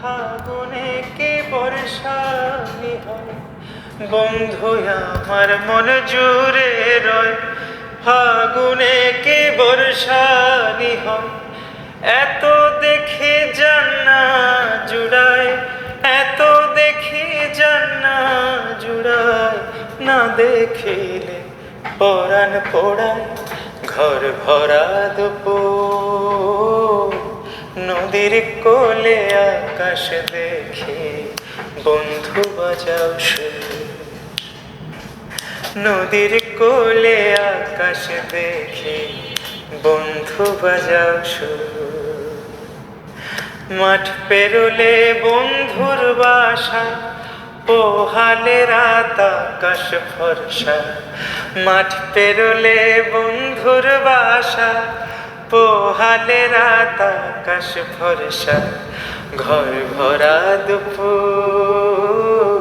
ফাগুনে কে বর্ষানি হয়? বন্ধু, আমার মন জুড়ে রয়। ফাগুনে কে বর্ষানি হয়? এত দেখে জান্না জুড়ায়, এত দেখে জান্না জুড়ায়। না দেখিলে পরাণ পোড়ায়, ঘর ভরা দুপুর। নদীর কোলে আকাশ দেখে বন্ধু বাজাও নদীর কোলে আকাশ দেখে বন্ধু বাজাও মাঠ পেরোলে বন্ধুর বাসা, পোহালে রাত আকাশ ফর্সা মাঠ পেরোলে বন্ধুর বাসা পোহালে রাত আকাশ ফর্সা ঘর ভরা দুপুর।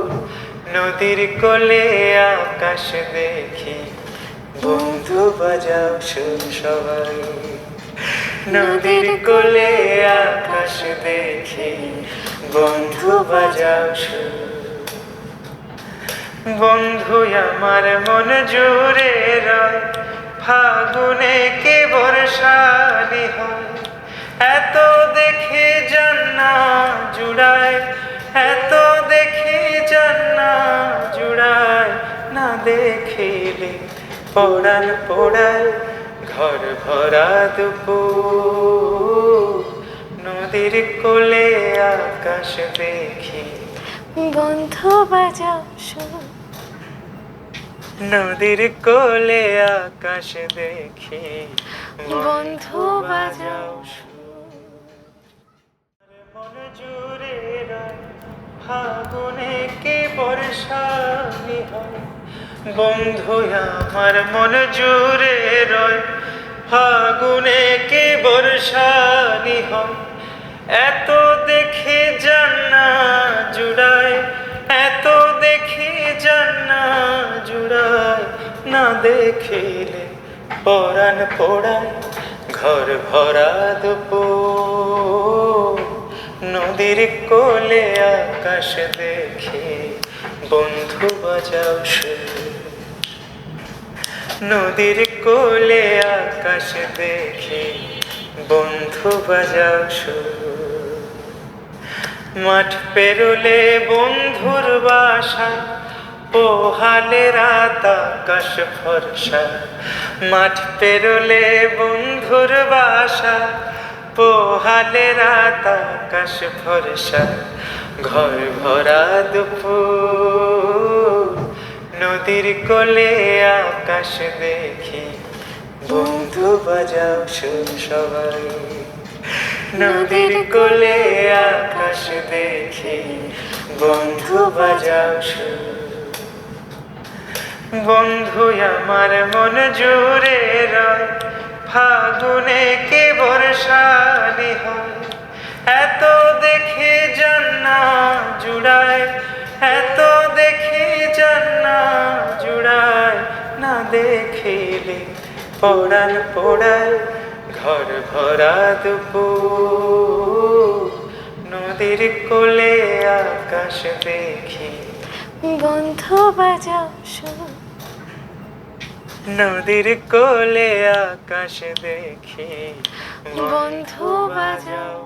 নদীর কোলে আকাশ দেখি, বন্ধু বাজাও সুর সবাই। নদীর কোলে আকাশ দেখি, বন্ধু বাজাও সুর। বন্ধু, আমার মন জুড়ে রয় ফাগুনে কে বর্ষালি হয়? এত দেখে জান্না জুড়ায়, এত দেখে জান্না জুড়ায়, না দেখিলে পড়ান পোড়ায় ঘর ভরা দুপুর। নদীর কোলে আকাশ দেখি। বন্ধু বাজাও সুর নদীর কোলে আকাশ দেখি বন্ধু বাজাও। মন জুড়ে ফাগুনে কে বর্ষানি হয়। বন্ধু আমার মন জুড়ে রয় ফাগুনে কে বর্ষানি হয়। এত না দেখিলে পরাণ পোড়ায় ঘর ভরা দুপুর। নদীর কোলে আকাশ দেখে বন্ধু বাজাও নদীর কোলে আকাশ দেখে বন্ধু বাজাও মাঠ পেরোলে বন্ধুর বাসা পোহালে রাত ফর্সা, মাঠ পেরোলে বন্ধুর বাসা। পোহালে রাত আকাশ ফর্সা, ঘর ভরা দুপুর। নদীর কোলে আকাশ দেখি, বন্ধু বাজাও সুর সবাই। নদীর কোলে আকাশ দেখি, বন্ধু বাজাও সুর বন্ধু, আমার মন জুড়ে রয়। ফাগুনে কে বর্ষালি হয়। এত দেখে জান্না জুড়ায়, এত দেখে জান্না জুড়ায়। না দেখিলে পড়ান পোড়ায় ঘর ভরা দুপুর। নদীর কোলে আকাশ দেখি বন্ধু বাজাও সুর নদীর কোলে আকাশ দেখি বন্ধু বাজাও।